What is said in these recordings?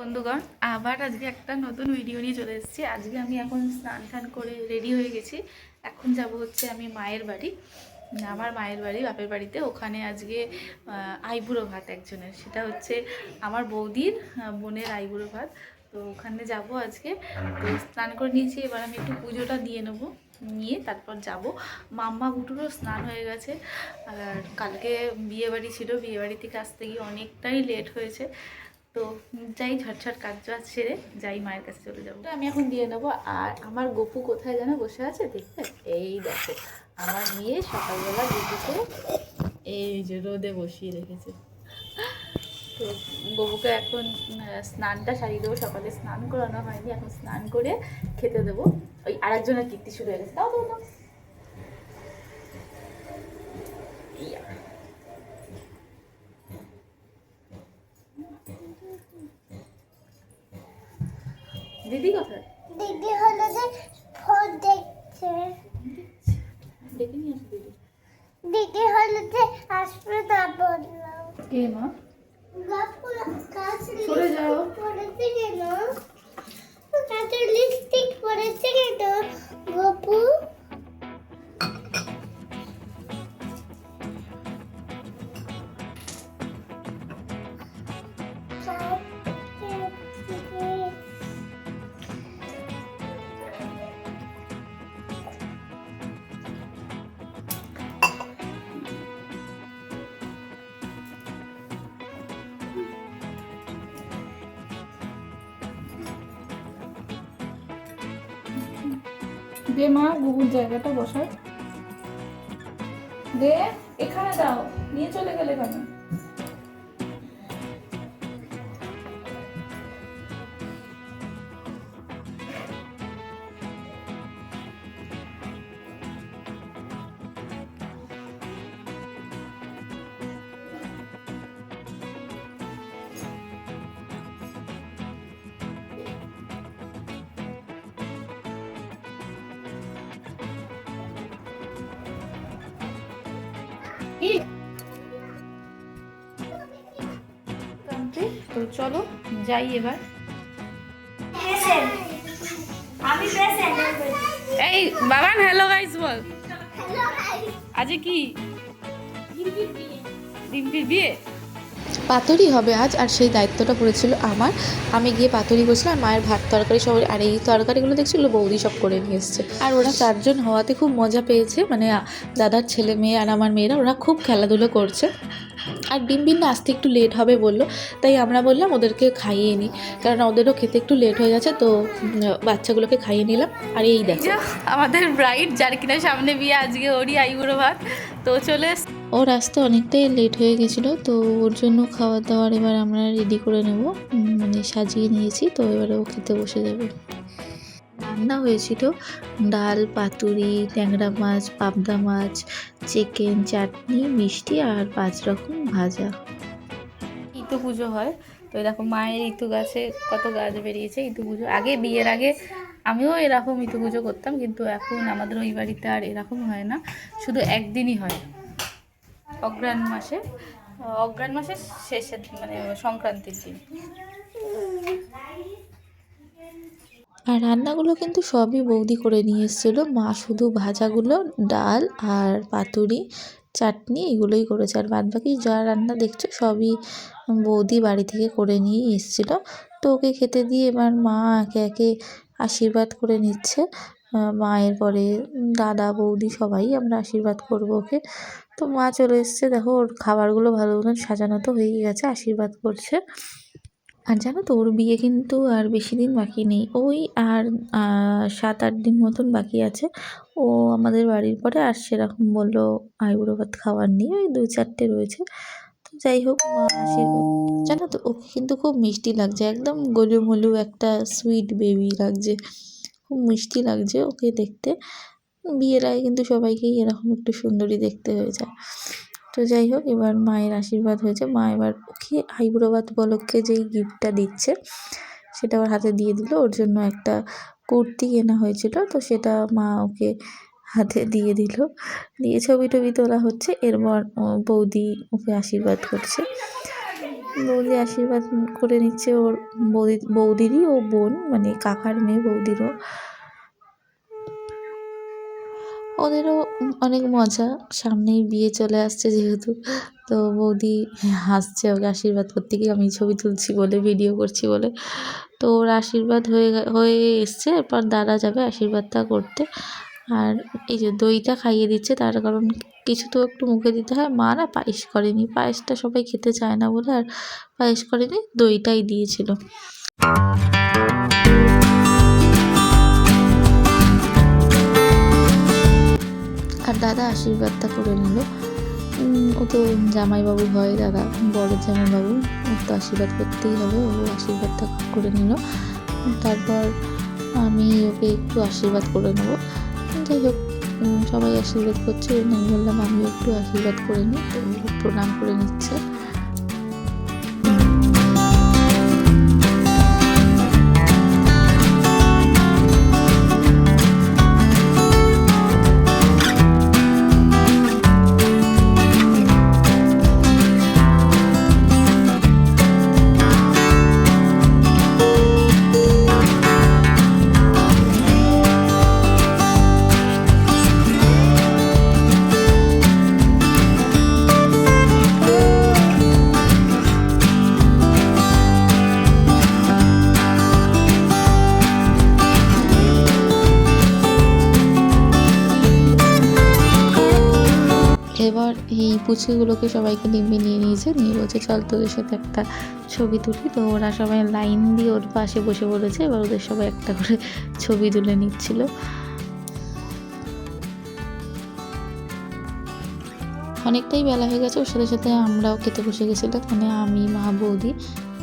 বন্ধুগণ, আবার আজকে একটা নতুন ভিডিও নিয়ে চলে এসেছি। আজকে আমি এখন স্নান টান করে রেডি হয়ে গেছি। এখন যাব হচ্ছে আমি মায়ের বাড়ি। আমার মায়ের বাড়ি, বাপের বাড়িতে। ওখানে আজকে আইবুড়ো ভাত একজনের। সেটা হচ্ছে আমার বৌদির বোনের আইবুড়ো ভাত। তো ওখানে যাব আজকে। তো স্নান করে নিয়েছি। এবার আমি একটু পুজোটা দিয়ে নেব। নিয়ে তারপর যাব। মাম্মা বুটুরও স্নান হয়ে গেছে। আর কালকে বিয়েবাড়ি ছিল। বিয়েবাড়ি থেকে আসতে গিয়ে অনেকটাই লেট হয়েছে। তো যাই ঝটঝট কাজ সেরে যাই মায়ের কাছে চলে যাব। আমি এখন দিয়ে নেব। আর আমার গপু কোথায় যেন বসে আছে দেখতে এই দেখো, আমার মেয়ে সকালবেলা গপুকে এই যে রোদে বসিয়ে রেখেছে। তো গপুকে এখন স্নানটা সারিয়ে দেবো। সকালে স্নান করানো হয়নি, এখন স্নান করে খেতে দেবো। ওই আরেকজনের কীর্তি শুরু হয়ে গেছে। তাও দাও দিদি কোথায় দিদি হলো যে ফোন দেখছে। দেখে নিয়ে আসো দিদি দিদি হলো যে আসবে না বললাম। কে মা? দে মা গুগুর জায়গাটা বসায় দে এখানে দাও নিয়ে চলে গেলে কেন? তো চলো যাই এবার। এই বাবান হ্যালো গাইস বল। আজকে কি? ডিম্পির বিয়ে? পাতুরি হবে আজ, আর সেই দায়িত্বটা পড়েছিল আমার। আমি গিয়ে পাতুরি করছিলাম আর মায়ের ভাত তরকারি সব আর এই তরকারিগুলো দেখছিল বৌদি সব করে নিয়ে এসছে। আর ওরা চারজন হওয়াতে খুব মজা পেয়েছে মানে দাদার ছেলে মেয়ে আর আমার মেয়েরা, ওরা খুব খেলাধুলো করছে। আর ডিম বিন আসতে একটু লেট হবে বলল, তাই আমরা বললাম ওদেরকে খাইয়ে নিই কারণ ওদেরও খেতে একটু লেট হয়ে গেছে, তো বাচ্চাগুলোকে খাইয়ে নিলাম। আর এই দেখো। আমাদের ব্রাইট যার কিনা সামনে বিয়ে, আজকে ওরই আইবুড়ো ভাত। তো চলে ওর আসতে অনেকটাই লেট হয়ে গেছিল, তো ওর জন্য খাবার দাবার এবার আমরা রেডি করে নেব। মানে সাজিয়ে নিয়েছি, তো এবারে ও খেতে বসে যাবে। রান্না হয়েছিল ডাল, পাতুরি, ট্যাংরা মাছ, পাবদা মাছ চিকেন চাটনি, মিষ্টি আর পাঁচ রকম ভাজা। ইতু পুজো হয়, তো দেখো মায়ের ইতু গাছে কত গাছ বেরিয়েছে ইতু পুজো। আগে বিয়ের আগে আমিও এরকম ইতু পুজো করতাম, কিন্তু এখন আমাদের ওই বাড়িতে আর এরকম হয় না, শুধু একদিনই হয়। অগ্রাণ মাসে অগ্রাণ মাসের শেষের মানে সংক্রান্তির দিন। আর রান্নাগুলো কিন্তু সবই বৌদি করে নিয়ে এসেছিল। মা শুধু ভাজাগুলো, ডাল আর পাতুরি, চাটনি এগুলোই করেছে। আর বাদ বাকি যা রান্না দেখছ সবই বৌদি বাড়ি থেকে করে নিয়ে এসেছিল। তো ওকে খেতে দিয়ে এবার মা একে একে আশীর্বাদ করে নিচ্ছে। মায়ের পরে দাদা, বৌদি সবাই আমরা আশীর্বাদ করব ওকে। তো মা চলে এসছে, দেখো ওর খাবারগুলো ভালো মতন সাজানো তো হয়েই গেছে, আশীর্বাদ করছে। আর জানো তো, ওর বিয়ে কিন্তু আর বেশি দিন বাকি নেই। ওই আর সাত আট দিন মতন বাকি আছে। ও আমাদের বাড়ির পরে আর সেরকম বলল আইবুড়ো ভাত খাওয়ার নেই ওই দু চারটে রয়েছে। তো যাই হোক, মা আশীর্বাদ। জানো তো, ওকে কিন্তু খুব মিষ্টি লাগছে, একদম গোলুমলু একটা সুইট বেবি লাগছে। খুব মিষ্টি লাগছে ওকে দেখতে। বিয়ের আগে কিন্তু সবাইকেই এরকম একটু সুন্দরী দেখতে হয়ে যায়। তো যাই হোক, এবার মায়ের আশীর্বাদ হয়েছে। মা এবার ওকে আইবুড়ো ভাত উপলক্ষে যেই গিফটটা দিচ্ছে, সেটা ওর হাতে দিয়ে দিল। ওর জন্য একটা কুর্তি কেনা হয়েছিল, তো সেটা মা ওকে হাতে দিয়ে দিল। দিয়ে ছবি টবি তোলা হচ্ছে। এরপর বৌদি ওকে আশীর্বাদ করছে। বৌদি আশীর্বাদ করে নিচ্ছে ওর বৌদি, বৌদিরই ও বোন মানে কাকার মেয়ে বৌদিরও। ওদেরও অনেক মজা, সামনেই বিয়ে চলে আসছে যেহেতু। তো বৌদি হাসছে ওকে আশীর্বাদ করতে গিয়ে, আমি ছবি তুলছি বলে, ভিডিও করছি বলে। তো ওর আশীর্বাদ হয়ে হয়ে এসছে, এরপর দাদা যাবে আশীর্বাদটা করতে। আর এই যে দইটা খাইয়ে দিচ্ছে, তার কারণ কিছু তো একটু মুখে দিতে হয়। মা না পায়েস করেনি। পায়েসটা সবাই খেতে চায় না বলে আর পায়েস করেনি, দইটাই দিয়েছিল। আর দাদা আশীর্বাদটা করে নিল। ও তো জামাইবাবু হয় দাদা, বড় জামাইবাবু। ওর তো আশীর্বাদ করতেই হবে, ও আশীর্বাদটা করে নিল। তারপর আমি ওকে একটু আশীর্বাদ করে নেব। যাই হোক সবাই আশীর্বাদ করছে। আমি বললাম, আমিও একটু আশীর্বাদ করে নিই। প্রণাম করে নিচ্ছে। পুচকিগুলোকে সবাইকে ডিম্বি নিয়ে নিয়েছে। নিয়ে বলছে, চল তোদের সাথে একটা ছবি তুলি। তো ওরা সবাই লাইন দিয়ে ওর পাশে বসে পড়েছে। এবার ওদের সবাই একটা করে ছবি তুলে নিচ্ছিল। অনেকটাই বেলা হয়ে গেছে। ওর সাথে সাথে আমরাও খেতে বসে গেছিলাম। মানে আমি, মা, বৌদি,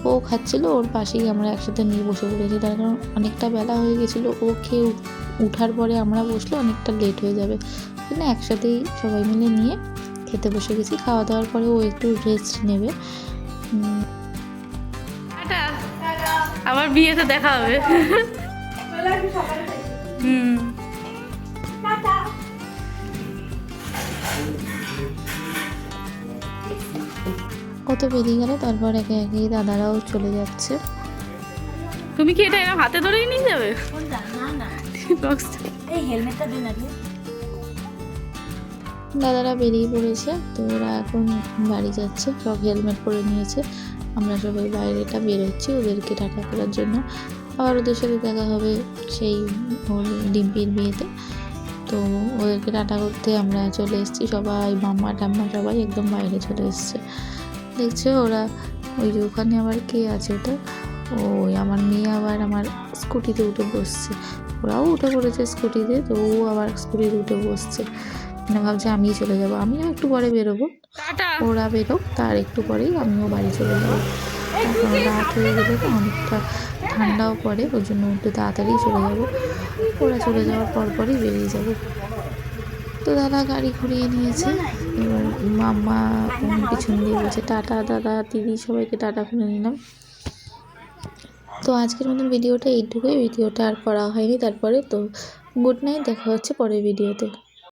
ও খাচ্ছিল। ওর পাশেই আমরা একসাথে নিয়ে বসে পড়েছি। তার কারণ অনেকটা বেলা হয়ে গেছিল। ও খেয়ে উঠার পরে আমরা বসলে অনেকটা লেট হয়ে যাবে। জন্য একসাথেই সবাই মিলে নিয়ে খেতে বসে গেছি। খাওয়া দাওয়ার পরে ও একটু রেস্ট নেবে। আবার বিয়েতে দেখা হবে। হুম। ও তো বেরিয়ে গেল তারপর একে একে দাদারাও চলে যাচ্ছে। তুমি কি এটা হাতে ধরেই নিয়ে যাবে? না না? এই হেলমেটটা দিন আগে দাদারা বেরিয়ে পড়েছে, তো ওরা এখন বাড়ি যাচ্ছে সব হেলমেট পরে নিয়েছে। আমরা সবাই বাইরেটা বেরোচ্ছি ওদেরকে টাটা করার জন্য। আবার ওদের সাথে দেখা হবে সেই ওর ডিম্পির বিয়েতে। তো ওদেরকে টাটা করতে আমরা চলে এসেছি, সবাই মাম্মা টাম্মা সবাই একদম বাইরে চলে এসছে। দেখছে ওরা, ওই যে ওখানে আবার কে আছে ওটা? ওই আমার মেয়ে আবার আমার স্কুটিতে উঠে বসছে। ওরাও উঠে পড়েছে স্কুটিতে, তো ও আবার স্কুটিতে উঠে বসছে। মানে ভাবছে আমিই চলে যাব। আমিও একটু পরে বেরোবো। ওরা বেরোক তার একটু পরেই আমিও বাড়ি চলে যাব। এখন রাত হয়ে গেলে তো অনেকটা ঠান্ডাও পড়ে ওর জন্য একটু তাড়াতাড়ি চলে যাব। ওরা চলে যাওয়ার পর পরই বেরিয়ে যাব। তো দাদা গাড়ি ঘুরিয়ে নিয়েছে এবার মাম্মা পিছন দিয়ে বলছে টাটা দাদা দিদি সবাইকে টাটা করে নিলাম। তো আজকের মতন ভিডিওটা এইটুকুই। ভিডিওটা আর করা হয়নি তারপরে তো গুড নাইট দেখা হচ্ছে পরের ভিডিওতে।